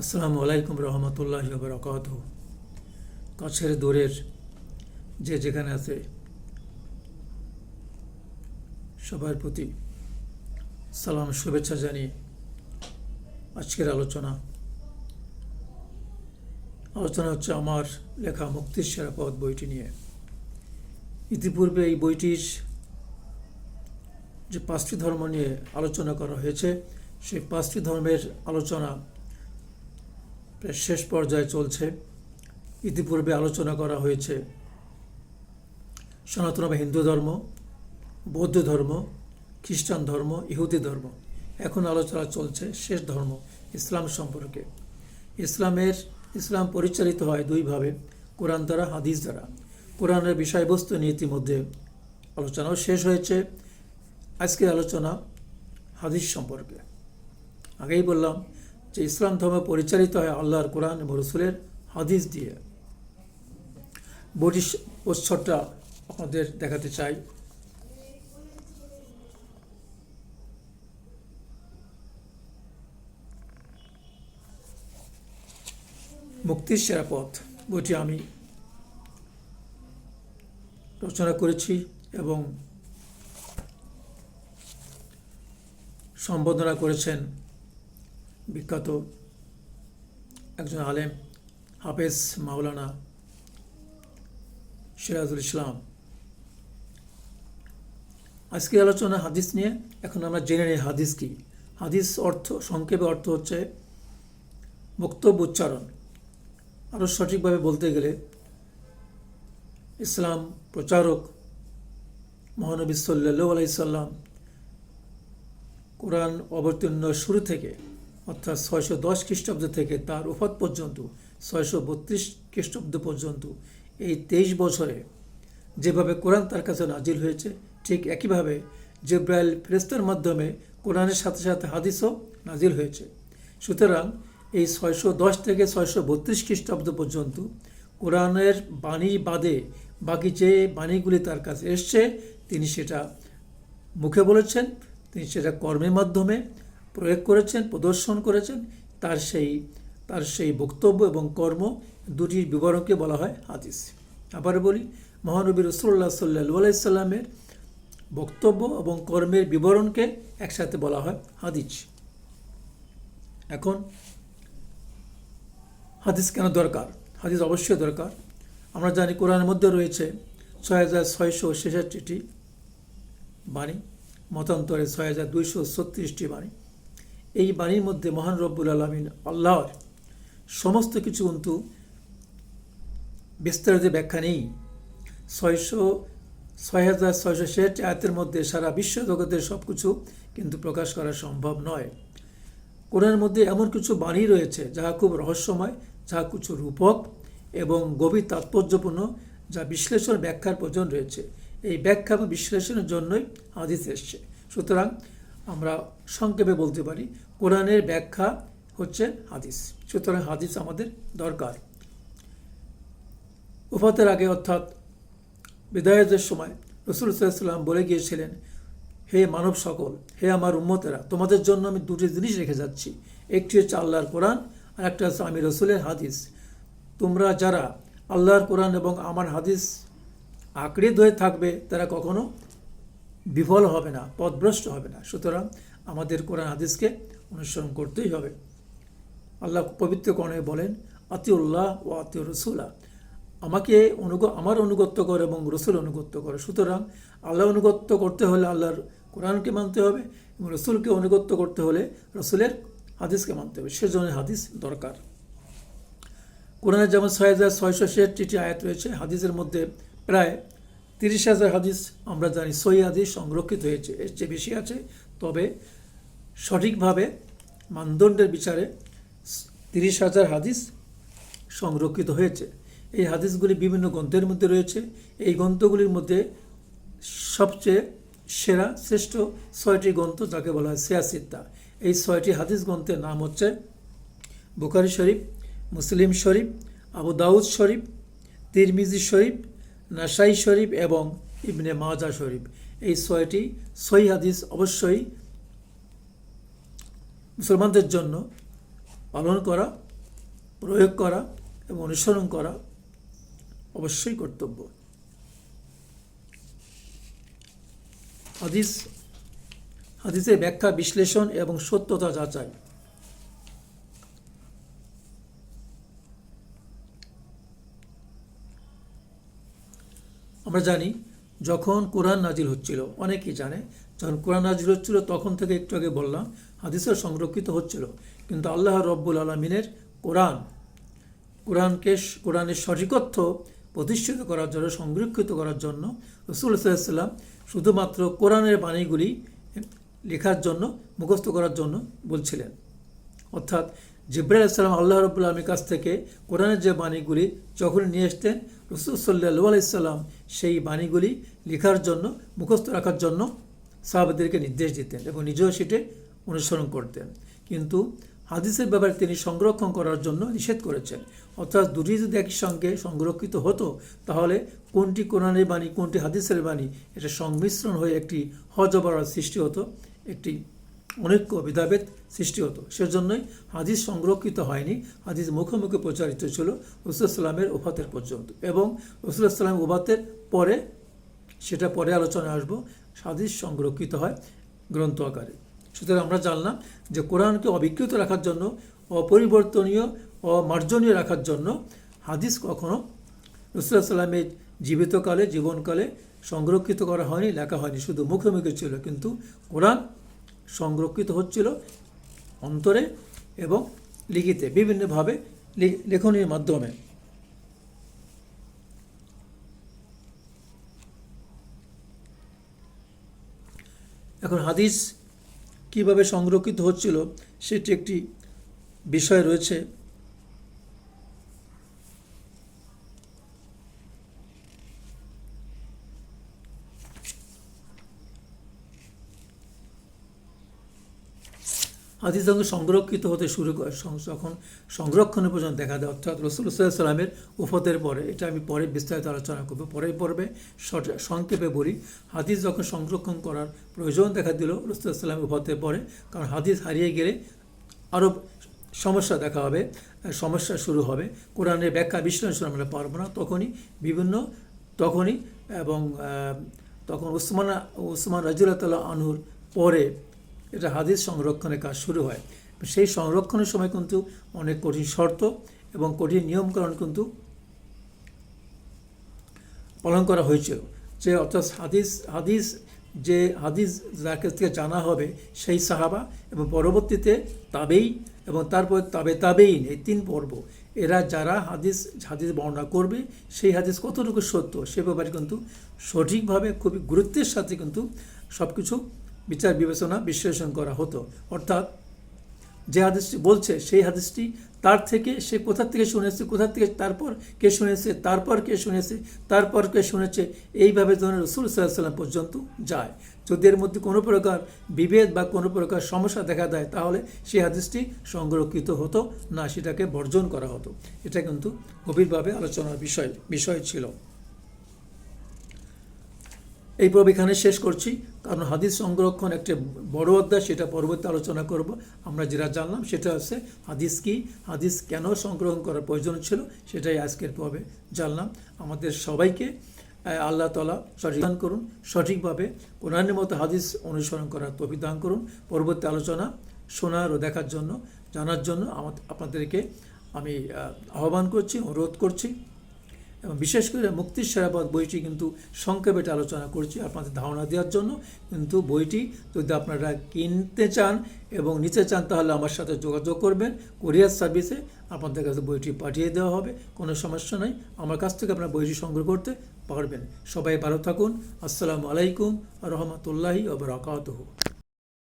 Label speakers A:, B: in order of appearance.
A: আসসালামু আলাইকুম রহমতুল্লাহ বরকাত কাছের দূরের যে যেখানে আছে, সবার প্রতি সালাম, শুভেচ্ছা জানিয়ে আজকের আলোচনা। আলোচনা হচ্ছে আমার লেখা মুক্তির সেরা পথ বইটি নিয়ে। ইতিপূর্বে এই বইটির যে পাঁচটি ধর্ম নিয়ে আলোচনা করা হয়েছে, সেই পাঁচটি ধর্মের আলোচনা শেষ পর্যায়ে চলছে। ইতিপূর্বে আলোচনা করা হয়েছে সনাতন হিন্দু ধর্ম, বৌদ্ধ ধর্ম, খ্রিস্টান ধর্ম, ইহুদি ধর্ম। এখন আলোচনা চলছে শেষ ধর্ম, ইসলাম সম্পর্কে। ইসলামের, ইসলাম পরিচালিত হয় দুইভাবে কোরআন দ্বারা, হাদিস দ্বারা। কোরআনের বিষয়বস্তু নিয়ে ইতিমধ্যে আলোচনাও শেষ হয়েছে। আজকের আলোচনা হাদিস সম্পর্কে। আগেই বললাম যে ইসলাম ধর্ম পরিচালিত হয় আল্লাহর কোরআন এবং রসুলের হাদিস দিয়ে। বইটির প্রচ্ছদটা আপনাদের দেখাতে চাই। মুক্তির সেরা পথ বইটি আমি রচনা করেছি এবং সম্বোধনা করেছেন বিখ্যাত একজন আলেম, হাফেজ মাওলানা সিরাজুল ইসলাম। আজকের আলোচনা হাদিস নিয়ে, এখন আমরা জেনে নিই হাদিস কি। হাদিস অর্থ, সংক্ষেপে অর্থ হচ্ছে বক্তব্য উচ্চারণ। আরও সঠিকভাবে বলতে গেলে, ইসলাম প্রচারক মহানবী সাল্লু আলাইসাল্লাম কোরআন অবতীর্ণ শুরু থেকে অর্থাৎ ছয়শো দশ খ্রিস্টাব্দ থেকে তার উফাত পর্যন্ত, ছয়শো বত্রিশ খ্রিস্টাব্দ পর্যন্ত এই তেইশ বছরে যেভাবে কোরআন তার কাছে নাজিল হয়েছে, ঠিক একইভাবে জেব্রাইল ফেরেস্তার মাধ্যমে কোরআনের সাথে সাথে হাদিসও নাজিল হয়েছে। সুতরাং এই ছয়শো দশ থেকে ছয়শো বত্রিশ খ্রিস্টাব্দ পর্যন্ত কোরআনের বাণী বাদে বাকি যে বাণীগুলি তার কাছে এসছে, তিনি সেটা মুখে বলেছেন, তিনি সেটা কর্মের মাধ্যমে প্রয়োগ করেছেন, প্রদর্শন করেছেন, তার সেই তার সেই বক্তব্য এবং কর্ম দুটির বিবরণকে বলা হয় হাদিস। আবার বলি, মহানবী রসুল্লাহ সাল্লু আলাইসাল্লামের বক্তব্য এবং কর্মের বিবরণকে একসাথে বলা হয় হাদিস। এখন হাদিস কেন দরকার? হাদিস অবশ্যই দরকার। আমরা জানি কোরআনের মধ্যে রয়েছে ছয় হাজার ছয়শো ছেষট্টিটি বাণী, মতান্তরে ছয় হাজার দুইশো ছত্রিশটি বাণী। এই বাণীর মধ্যে মহান রব্বুল আলমিন আল্লাহর সমস্ত কিছু কিন্তু বিস্তারিত ব্যাখ্যা নেই। ছয়শো, ছয় হাজার ছয়শো ষাট আয়তের মধ্যে সারা বিশ্ব জগতের সব কিছু কিন্তু প্রকাশ করা সম্ভব নয়। কোরআনের মধ্যে এমন কিছু বাণী রয়েছে যা খুব রহস্যময় যা কিছু রূপক এবং গভীর তাৎপর্যপূর্ণ, যা বিশ্লেষণ ব্যাখ্যার প্রয়োজন রয়েছে। এই ব্যাখ্যা এবং বিশ্লেষণের জন্যই হাদিস এসছে। সুতরাং আমরা সংক্ষেপে বলতে পারি, কোরআনের ব্যাখ্যা হচ্ছে হাদিস। সুতরাং হাদিস আমাদের দরকার। উফাতের আগে অর্থাৎ বিদায়তের সময় রসুল সাল্লাম বলে গিয়েছিলেন, হে মানব সকল, হে আমার উম্মতেরা, তোমাদের জন্য আমি দুটি জিনিস রেখে যাচ্ছি। একটি হচ্ছে আল্লাহর কোরআন, আর একটা হচ্ছে আমি রসুলের হাদিস। তোমরা যারা আল্লাহর কোরআন এবং আমার হাদিস আঁকড়ে ধরে থাকবে, তারা কখনো বিফল হবে না, পথভ্রষ্ট হবে না। সুতরাং আমাদের কোরআন হাদিসকে অনুসরণ করতেই হবে। আল্লাহ পবিত্র কর্ণে বলেন, আতিউল্লাহ ও আতিউ রসুল্লাহ আমাকে অনুগ, আমার অনুগত্য করে এবং রসুল অনুগত্য করে। সুতরাং আল্লাহ অনুগত্য করতে হলে আল্লাহর কোরআনকে মানতে হবে এবং রসুলকে অনুগত্য করতে হলে রসুলের হাদিসকে মানতে হবে। সেজন্য হাদিস দরকার। কোরআনে যেমন ছয় হাজার ছয়শো ছেষট্টিটি আয়াত রয়েছে, হাদিসের মধ্যে প্রায় তিরিশ হাজার হাদিস আমরা জানি সই হাদিস সংরক্ষিত হয়েছে, এর চেয়ে বেশি আছে। তবে সঠিকভাবে মানদণ্ডের বিচারে তিরিশ হাজার হাদিস সংরক্ষিত হয়েছে। এই হাদিসগুলি বিভিন্ন গ্রন্থের মধ্যে রয়েছে। এই গ্রন্থগুলির মধ্যে সবচেয়ে সেরা, শ্রেষ্ঠ ছয়টি গ্রন্থ যাকে বলা হয় সিয়াসিত্তা এই ছয়টি হাদিস গ্রন্থের নাম হচ্ছে বুখারি শরীফ, মুসলিম শরীফ, আবু দাউদ শরীফ, তিরমিজি শরীফ নাসাই শরীফ এবং ইবনে মাজা শরীফ। এই ছয়টি সই হাদিস অবশ্যই মুসলমানদের জন্য পালন করা, প্রয়োগ করা এবং অনুসরণ করা অবশ্যই কর্তব্য। হাদিস, হাদিসের ব্যাখ্যা, বিশ্লেষণ এবং সত্যতা যাচাই। আমরা জানি যখন কোরআন নাজিল হচ্ছিল, অনেকেই জানে, যখন কোরআন নাজিল হচ্ছিল, তখন থেকে একটু আগে বললাম হাদিসের সংরক্ষিত হচ্ছিল। কিন্তু আল্লাহ রব্বুল আলমিনের কোরআন, কোরআনকে কোরআনের সঠিকত্ব প্রতিষ্ঠিত করার জন্য, সংরক্ষিত করার জন্য রসুল সাল্লাম শুধুমাত্র কোরআনের বাণীগুলি লেখার জন্য, মুখস্থ করার জন্য বলছিলেন। অর্থাৎ জিব্রাহ ইসলাম আল্লাহ রবুল্লা আলমীর কাছ থেকে কোরআনের যে বাণীগুলি যখন নিয়ে আসতেন রসুল সাল্লাহ আলাইসাল্লাম সেই বাণীগুলি লেখার জন্য, মুখস্থ রাখার জন্য সাহাবাদেরকে নির্দেশ দিতেন এবং নিজেও সেটে অনুসরণ করতেন। কিন্তু হাদিসের ব্যাপারে তিনি সংরক্ষণ করার জন্য নিষেধ করেছেন। অর্থাৎ দুটি যদি একই সঙ্গে সংরক্ষিত হতো, তাহলে কোনটি কোরআনের বাণী, কোনটি হাদিসের বাণী, এটা সংমিশ্রণ হয়ে একটি হজবরার সৃষ্টি হতো, একটি অনৈক্য ভেদাভেদ সৃষ্টি হতো। সেজন্যই হাদিস সংরক্ষিত হয়নি। হাদিস মুখে মুখে প্রচারিত ছিল রসুলামের ওফাতের পর্যন্ত এবং রসুলামের ওফাতের পরে সেটা পরে আলোচনায় আসব। হাদিস সংরক্ষিত হয় গ্রন্থ আকারে। সুতরাং আমরা জানলাম যে কোরআনকে অবিকৃত রাখার জন্য, অপরিবর্তনীয়, অমার্জনীয় রাখার জন্য হাদিস কখনো রসুল্লাহ জীবিতকালে, জীবনকালে সংরক্ষিত করা হয়নি, লেখা হয়নি। শুধু মুখে মুখে ছিল। কিন্তু কোরআন সংরক্ষিত হচ্ছিল অন্তরে এবং লিখিতে, বিভিন্নভাবে লেখনের মাধ্যমে। এখন হাদিস কীভাবে সংরক্ষিত হচ্ছিল, সেটি একটি বিষয় রয়েছে। হাদিস যখন সংরক্ষিত হতে শুরু করে যখন সংরক্ষণের পর্যন্ত দেখা দেয়, অর্থাৎ রসুল সাল্লামের উফতের পরে, এটা আমি পরে বিস্তারিত আলোচনা করব। পরে পর্বে সংক্ষেপে বলি, হাদিস যখন সংরক্ষণ করার প্রয়োজন দেখা দিল রসুল সাল্লামের উফতের পরে, কারণ হাদিস হারিয়ে গেলে আরও সমস্যা দেখা হবে সমস্যা শুরু হবে। কোরআনের ব্যাখ্যা বিশ্লেষণ আমরা পারব না। তখনই বিভিন্ন, তখনই এবং তখন উসমান উসমান রাজুল্লাহ তাল্লাহ আনহুর পরে এটা হাদিস সংরক্ষণের কাজ শুরু হয়। সেই সংরক্ষণের সময় কিন্তু অনেক কঠিন শর্ত এবং কঠিন নিয়মকরণ কিন্তু পালন করা হয়েছিল। যে অর্থাৎ হাদিস হাদিস, যে হাদিস যার কাছ থেকে জানা হবে সেই সাহাবা এবং পরবর্তীতে তাবেই এবং তারপর তাবে তাবেইন এই তিন পর্ব, এরা যারা হাদিস হাদিস বর্ণনা করবে, সেই হাদিস কতটুকু সত্য, সে ব্যাপারে কিন্তু সঠিকভাবে, খুবই গুরুত্বের সাথে কিন্তু সব কিছু বিচার বিবেচনা বিশ্লেষণ করা হতো। অর্থাৎ যে হাদিসটি বলছে, সেই হাদিসটি তার থেকে সে কোথা থেকে শুনেছে, কোথা থেকে তারপর কে শুনেছে, তারপর কে শুনেছে, তারপর কে শুনেছে, এইভাবে ধরনের রসুল সাল্লাম পর্যন্ত যায়। যদি এর মধ্যে কোনো প্রকার বিভেদ বা কোনো প্রকার সমস্যা দেখা দেয়, তাহলে সেই হাদিসটি সংরক্ষিত হতো না, সেটাকে বর্জন করা হতো। এটা কিন্তু গভীরভাবে আলোচনার বিষয় বিষয় ছিল। এই পর্ব এখানে শেষ করছি। কারণ হাদিস সংরক্ষণ একটি বড় অধ্যায়, সেটা পরবর্তী আলোচনা করব। আমরা যেটা জানলাম সেটা হচ্ছে, হাদিস কি? হাদিস কেন সংগ্রহণ করার প্রয়োজন ছিল? সেটাই আজকের পর্বে জানলাম। আমাদের সবাইকে আল্লাহ তালা সঠিক দান করুন, সঠিকভাবে কোরআনের মতো হাদিস অনুসরণ করার তভিদান করুন। পরবর্তী আলোচনা শোনার ও দেখার জন্য, জানার জন্য আমাদের, আপনাদেরকে আমি আহ্বান করছি, অনুরোধ করছি। এবং বিশেষ করে মুক্তির সেরাপদ বইটি কিন্তু সংক্ষেপে আলোচনা করছি আপনাদের ধারণা দেওয়ার জন্য। কিন্তু বইটি যদি আপনারা কিনতে চান এবং নিতে চান তাহলে আমার সাথে যোগাযোগ করবেন। কোরিয়ার সার্ভিসে আপনাদের কাছে বইটি পাঠিয়ে দেওয়া হবে, কোনো সমস্যা নেই। আমার কাছ থেকে আপনারা বইটি সংগ্রহ করতে পারবেন। সবাই ভালো থাকুন। আসসালামু আলাইকুম রহমতুল্লাহি ওবরাকাতহ